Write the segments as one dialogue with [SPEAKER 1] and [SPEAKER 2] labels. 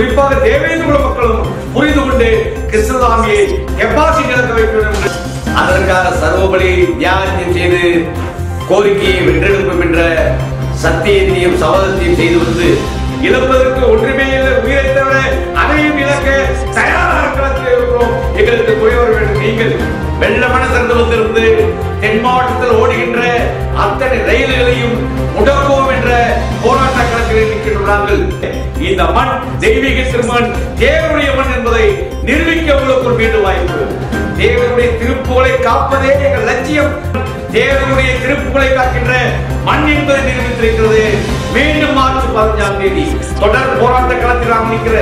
[SPEAKER 1] குறிப்பாக தேவேந்திர மக்களும் புரிந்து கொண்டு கிருஷ்ணசாமியை டெபாசிட் இழக்க வைக்க வேண்டும் அதற்காக சர்வபடி தியாகத்தையும் செய்து கோரிக்கையை வென்றெடுப்போம் என்ற சத்தியத்தையும் சபதத்தையும் செய்து வந்து இழப்பதற்கு ஒன்றுமே இல்லை. உயிரை தவிர அதையும் இழக்க தயாராக இருக்கிறோம். எங்களுக்கு போய் வர வேண்டும். நீங்கள் வெள்ளமன திறந்து தென் மாவட்டத்தில் ஓடுகின்ற அத்தனை ரயில்களையும் முடக்குவோம் என்ற போராட்ட களத்தில் நிற்கின்ற இந்த மண் தெய்வீக திருமண் தேவனுடைய மண் என்பதை நிரூபிக்க உங்களுக்கு ஒரு மீண்டும் வாய்ப்பு. தேவனுடைய திருப்புகளை காப்பதே எங்கள் லட்சியம். தேவனுடைய திருப்புகளை காக்கின்ற மண் என்பதை நிரூபித்திருக்கிறது. மீண்டும் மார்ச் பதினஞ்சாம் தேதி. தொடர் போராட்ட களத்தில் நாம் நிற்கிற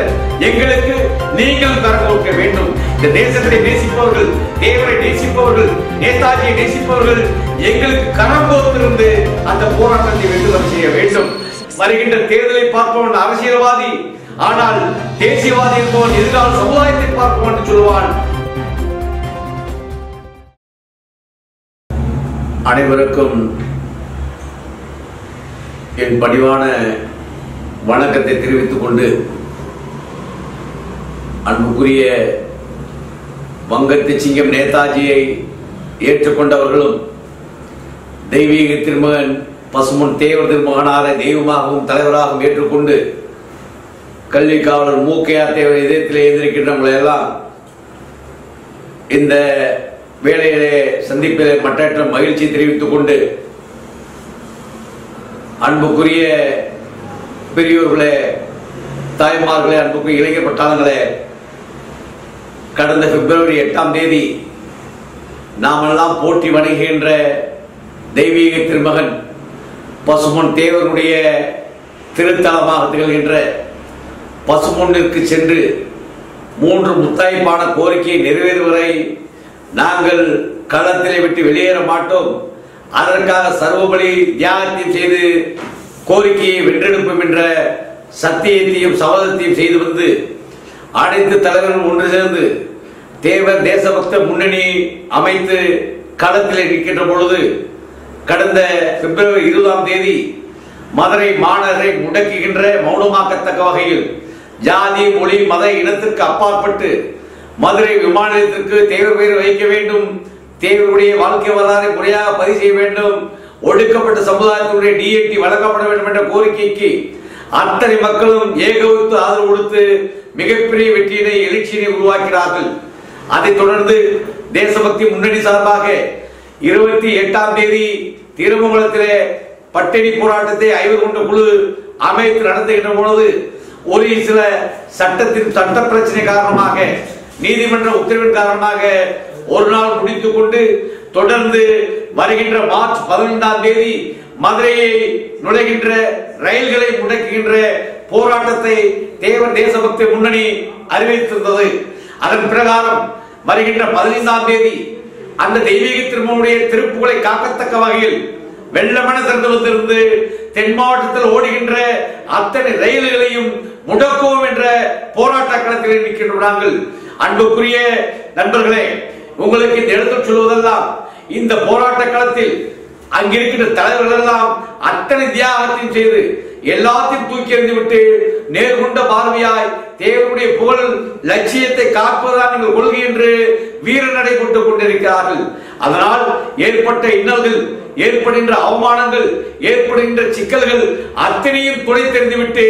[SPEAKER 1] எங்களுக்கு நீங்கள் தர கொடுக்க வேண்டும். இந்த தேசத்தை நேசிப்பவர்கள் தேவரை நேசிப்பவர்கள் நேதாஜியை நேசிப்பவர்கள் எங்களுக்கு கரம் கோத்திருந்து அந்த போராட்டத்தை வெற்றி செய்ய வேண்டும். வருகின்ற தேர்தலை பார்ப்பவன் அரசியல்வாதி. ஆனால் தேசியவாதி என்பவன் எதிர்கால சமுதாயத்தை பார்ப்பவன் என்று சொல்லுவான். அனைவருக்கும் என் பணிவான வணக்கத்தை தெரிவித்துக் கொண்டு அன்புக்குரிய வங்கத்து சிங்கம் நேதாஜியை ஏற்றுக்கொண்டவர்களும் தெய்வீக திருமகன் பசுமுன் தேவர் திருமகனார தெய்வமாகவும் தலைவராகவும் ஏற்றுக்கொண்டு கல்வி காவலர் மூக்கையா தேவர் இதயத்தில் எழுந்திருக்கின்றவங்களை எல்லாம் இந்த வேலையிலே சந்திப்பிலே மற்ற மகிழ்ச்சி தெரிவித்துக் கொண்டு அன்புக்குரிய பெரியோர்களே தாய்மார்களே அன்புக்குரிய இளைஞர் பட்டாளங்களே கடந்த பிப்ரவரி எட்டாம் தேதி நாமெல்லாம் போற்றி வணங்குகின்ற தெய்வீக திருமகன் பசுமன் தேவனுடைய திருத்தலமாக திகழ்கின்ற பசுமொன்னிற்கு சென்று மூன்று முத்தாய்ப்பான கோரிக்கையை நிறைவேறுவரை நாங்கள் களத்திலே விட்டு வெளியேற மாட்டோம். அதற்காக சர்வபடி தியாகத்தையும் செய்து கோரிக்கையை வென்றெடுப்போம் என்ற சத்தியத்தையும் சபதத்தையும் செய்து வந்து அனைத்து தலைவர்கள் ஒன்று சேர்ந்து தேவர் தேசபக்த முன்னணி அமைத்து களத்தில் நிற்கின்ற பொழுது கடந்த பிப்ரவரி இருபதாம் தேதி மதுரை மாநகரை முடக்குகின்ற மௌனமாக்கத்தக்க வகையில் ஜாதி மொழி மத இனத்திற்கு அப்பாற்பட்டு மதுரை விமான நிலையத்திற்கு தேவர் பெயர் வைக்க வேண்டும். தேவருடைய வாழ்க்கை வரலாறை முறையாக பதிவு செய்ய வேண்டும். ஒடுக்கப்பட்ட சமுதாயத்தினுடைய டிஎன்டி வழங்கப்பட வேண்டும் என்ற கோரிக்கைக்கு அத்தனை மக்களும் ஏகவித்து ஆதரவு கொடுத்து மிகப்பெரிய வெற்றியினை எழுச்சியினை உருவாக்கினார்கள். அதைத் தொடர்ந்து தேசபக்தி முன்னணி சார்பாக இருபத்தி எட்டாம் தேதி திருமங்கலத்திலே பட்டினி போராட்டத்தை ஐவர் கொண்ட குழு அமைத்து நடத்துகின்ற பொழுது ஒரு சில சட்டத்தின் சட்ட பிரச்சனை காரணமாக நீதிமன்ற உத்தரவின் காரணமாக ஒரு நாள் முடித்துக் கொண்டு தொடர்ந்து வருகின்ற மார்ச் பதினைந்தாம் தேதி மதுரையை நுழைகின்ற ரயில்களை முடக்குகின்ற போராட்டத்தை தேவ தேசபக்தி முன்னணி அறிவித்திருந்தது. அதன் பிரகாரம் வருகின்ற பதினைந்தாம் தேதி அந்த தெய்வீக திருமணமுடைய திருப்புகளை காக்கத்தக்க வகையில் வெள்ளமன திறந்தவத்திலிருந்து தென் மாவட்டத்தில் ஓடுகின்ற அத்தனை ரயில்களையும் முடக்குவோம் என்ற போராட்ட களத்தில் நிற்கின்ற நாங்கள். அன்புக்குரிய நண்பர்களே உங்களுக்கு இந்த எழுத்து சொல்வதெல்லாம் இந்த போராட்ட களத்தில் அங்கிருக்கின்ற தலைவர்கள் எல்லாம் அத்தனை தியாகத்தையும் செய்து எல்லாத்தையும் தூக்கி எறிந்து விட்டு நேர்கொண்ட பார்வையாய் தேவனுடைய புகழ் லட்சியத்தை காப்பதுதான் நீங்கள் கொள்கை என்று வீர கொண்டு கொண்டிருக்கிறார்கள். அதனால் ஏற்பட்ட இன்னல்கள் ஏற்படுகின்ற அவமானங்கள் ஏற்படுகின்ற சிக்கல்கள் அத்தனையும் துணை தெரிந்துவிட்டு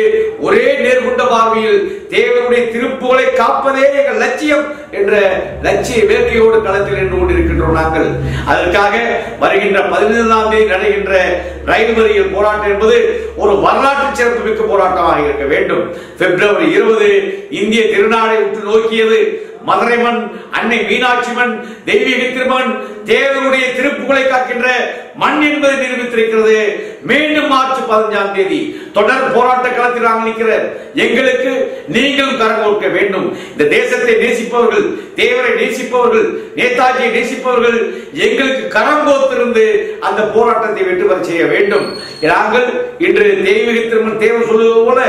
[SPEAKER 1] ஒரே நேர்கொண்ட பார்வையில் தேவனுடைய திருப்புகளை காப்பதே எங்கள் லட்சியம் என்ற லட்சிய வேட்கையோடு களத்தில் நின்று கொண்டிருக்கின்றோம் நாங்கள். அதற்காக வருகின்ற பதினைந்தாம் தேதி நடைகின்ற ரயில் மறியல் போராட்டம் என்பது ஒரு வரலாற்று சிறப்பு மிக்க போராட்டமாக இருக்க வேண்டும். பிப்ரவரி இருபது இந்திய திருநாளை உற்று நோக்கியது மதுரைமன் அன்னை மீனாட்சிமன் தெய்வீக திருமன் தேவனுடைய திருப்புகளை காக்கின்ற மண் என்பதை நிரூபித்திருக்கிறது. மீண்டும் மார்ச் பதினஞ்சாம் தேதி தொடர் போராட்ட களத்தில் நாங்கள் நிற்கிற எங்களுக்கு நீங்களும் கரம் கொடுக்க வேண்டும். இந்த தேசத்தை நேசிப்பவர்கள் தேவரை நேசிப்பவர்கள் நேதாஜியை நேசிப்பவர்கள் எங்களுக்கு கரம் கோத்திருந்து அந்த போராட்டத்தை வெற்றி பெற செய்ய வேண்டும். நாங்கள் இன்று தெய்வீக திருமன் தேவர் சொல்லுவது போல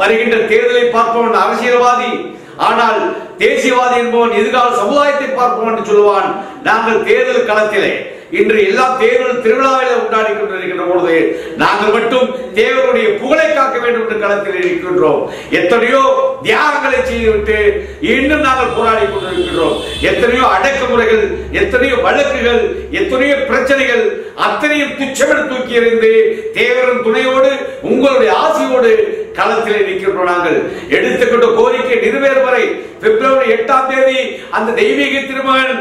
[SPEAKER 1] வருகின்ற தேர்தலை பார்ப்பவன் அரசியல்வாதி ஆனால் தேசியவாதி என்பவன் எதிர்கால சமுதாயத்தை பார்ப்போம் என்று சொல்லுவான் நாங்கள் தேர்தல் களத்திலே. இன்று எல்லா தேர்தல் திருவிழாவில உண்டாடி கொண்டிருக்கின்ற பொழுது நாங்கள் மட்டும் தேவனுடைய புகழை காக்க வேண்டும் என்று களத்தில் இருக்கின்றோம். எத்தனையோ தியாகங்களை செய்துவிட்டு இன்னும் நாங்கள் போராடி கொண்டிருக்கின்றோம். எத்தனையோ அடக்குமுறைகள் எத்தனையோ வழக்குகள் எத்தனையோ பிரச்சனைகள் அத்தனையும் துச்சமென தூக்கி எறிந்து தேவரின் துணையோடு உங்களுடைய ஆசையோடு களத்தில் நிற்கின்றோம் நாங்கள். எடுத்துக்கொண்ட கோரிக்கை நிறைவேறும் வரை பிப்ரவரி எட்டாம் தேதி அந்த தெய்வீக திருமகன்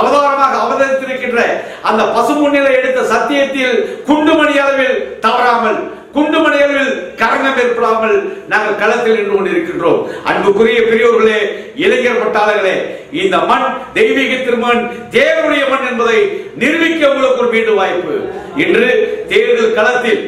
[SPEAKER 1] அவதாரமாக அவதரித்திருக்கின்ற அந்த பசுமுன்னிலை எடுத்த சத்தியத்தில் குண்டுமணி அளவில் தவறாமல் குண்டுமணி அளவில் கரங்கம் ஏற்படாமல் நாங்கள் களத்தில் நின்று கொண்டிருக்கின்றோம். அன்புக்குரிய பெரியோர்களே இளைஞர் பட்டாளர்களே இந்த மண் தெய்வீக திருமண் தேவனுடைய மண் என்பதை நிரூபிக்க உங்களுக்கு ஒரு மீண்டும் வாய்ப்பு. இன்று தேர்தல் களத்தில்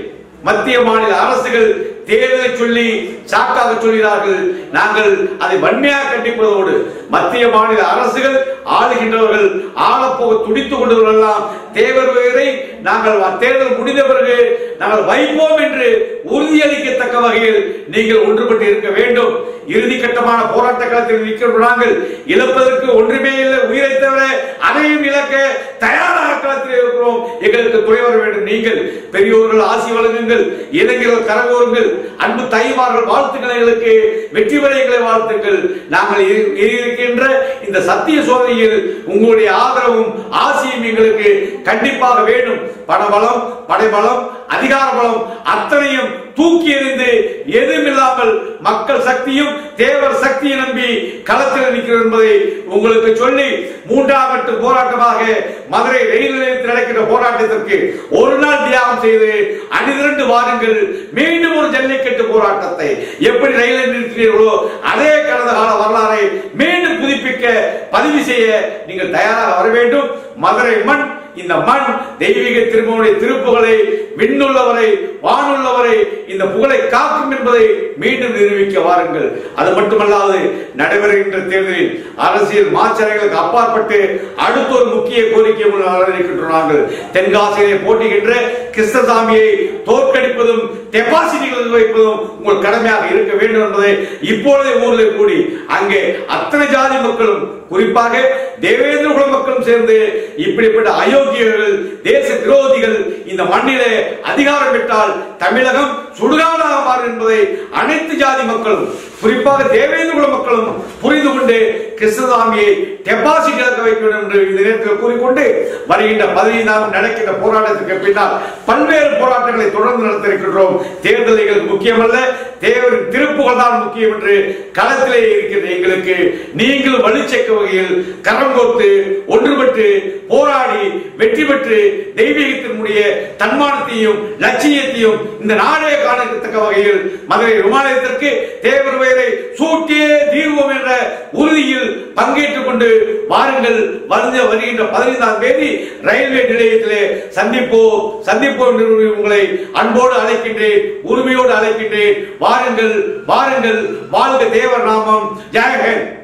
[SPEAKER 1] மத்திய மாநில அரசுகள் தேர்தலை சொல்லி சாக்காக சொல்கிறார்கள். நாங்கள் அதை வன்மையாக கண்டிப்பதோடு மத்திய மாநில அரசுகள் ஆளுகின்றவர்கள் ஆளப்போக துடித்துக் கொண்டவர்களெல்லாம் தேவர் பெயரை நாங்கள் தேர்தல் முடிந்த பிறகு நாங்கள் வைப்போம் என்று உறுதியளிக்கத்தக்க வகையில் நீங்கள் ஒன்றுபட்டு இருக்க வேண்டும். இறுதி கட்டமான போராட்ட களத்தில் நிற்கின்ற நாங்கள் இழப்பதற்கு ஒன்றுமே இல்லை. உயிரை தவிர அதையும் இழக்க தயாராக களத்தில் இருக்கிறோம். எங்களுக்கு துணை வர வேண்டும். நீங்கள் பெரியோர்கள் ஆசி வழங்குங்கள். இளைஞர்கள் கரகோருங்கள். அன்பு தாய்மார்கள் வாழ்த்துக்கள் எங்களுக்கு வெற்றி வரைகளை வாழ்த்துக்கள் நாங்கள் இருக்கின்ற இந்த சத்திய சோதனையில் உங்களுடைய ஆதரவும் ஆசியும் எங்களுக்கு கண்டிப்பாக வேண்டும். பணபலம் படைபலம் அதிகார பலம் அத்தனையும் தூக்கி எறிந்து எதுவுமில்லாமல் மக்கள் சக்தியும் தேவர் சக்தியை நம்பி களத்தில் நிற்கிறது என்பதை உங்களுக்கு சொல்லி மூன்றாம் கட்டு போராட்டமாக மதுரை ரயில் நிலையத்தில் நடக்கிற போராட்டத்திற்கு ஒரு நாள் தியாகம் செய்து அணிதிரண்டு வாருங்கள். மீண்டும் ஒரு ஜல்லிக்கட்டு போராட்டத்தை எப்படி ரயிலில் நிறுத்தினீர்களோ அதே கடந்த கால வரலாறை மீண்டும் புதுப்பிக்க பதிவு செய்ய நீங்கள் தயாராக வர வேண்டும். மதுரை மண் இந்த மண் தெய்வீக திருமணி திருப்புகளை விண்ணுள்ளவரை வானுள்ளவரை இந்த புகழை காக்கும் என்பதை மீண்டும் நிரூபிக்க வாருங்கள். அது மட்டுமல்லாது நடைபெறுகின்ற தேர்தலில் அரசியல் மாச்சரைகளுக்கு அப்பாற்பட்டு அடுத்த ஒரு முக்கிய கோரிக்கை இருக்கின்றோம் நாங்கள். தென்காசியிலே போட்டிகின்ற கிருஷ்ணசாமியை தோற்கடிப்பதும் டெபாசிட்டிகள் வைப்பதும் உங்கள் கடமையாக இருக்க வேண்டும் என்பதை இப்பொழுதே ஊரில் கூடி அங்கே அத்தனை ஜாதி மக்களும் குறிப்பாக தேவேந்திர குல மக்களும் சேர்ந்து இப்படிப்பட்ட அயோக்கியர்கள் தேச விரோதிகள் இந்த மண்ணிலே அதிகாரம் பெற்றால் தமிழகம் சுடுகாடாக மாறும் என்பதை அனைத்து ஜாதி மக்களும் குறிப்பாக தேவேந்திர குல மக்களும் புரிந்து கொண்டு கிருஷ்ணசாமியை டெபாசிட் வைக்க வேண்டும் என்று இந்த நேரத்தில் கூறிக்கொண்டு வருகின்ற பதினைந்தாம் நடக்கின்ற போராட்டத்திற்கு பின்னால் பல்வேறு போராட்டங்களை தொடர்ந்து நடத்திருக்கின்றோம் தேர்தல்கள் முக்கியமல்ல. தேவர் திருப்புகள் தான் முக்கியம் என்று களத்திலே இருக்கிற எங்களுக்கு நீங்கள் வலுச்சேர்க்க வகையில் கரம் கோர்த்து ஒன்றுபட்டு போராடி வெற்றி பெற்று தெய்வீகத்தினுடைய தன்மானத்தையும் லட்சியத்தையும் இந்த நாடே காணத்தக்க வகையில் மதுரை விமானத்திற்கு தேவர் பெயரை சூட்டியே தீர்வோம் என்ற உறுதியில் பங்கேற்றுக் கொண்டு வாருங்கள். வருந்த வருகின்ற பதினைந்தாம் தேதி ரயில்வே நிலையத்திலே சந்திப்போம். சந்திப்போம் என்று உங்களை அன்போடு அழைக்கின்றேன் உரிமையோடு அழைக்கின்றேன். வாருங்கள் வாருங்கள். வாழ்க தேவர் நாமம். ஜெயஹன்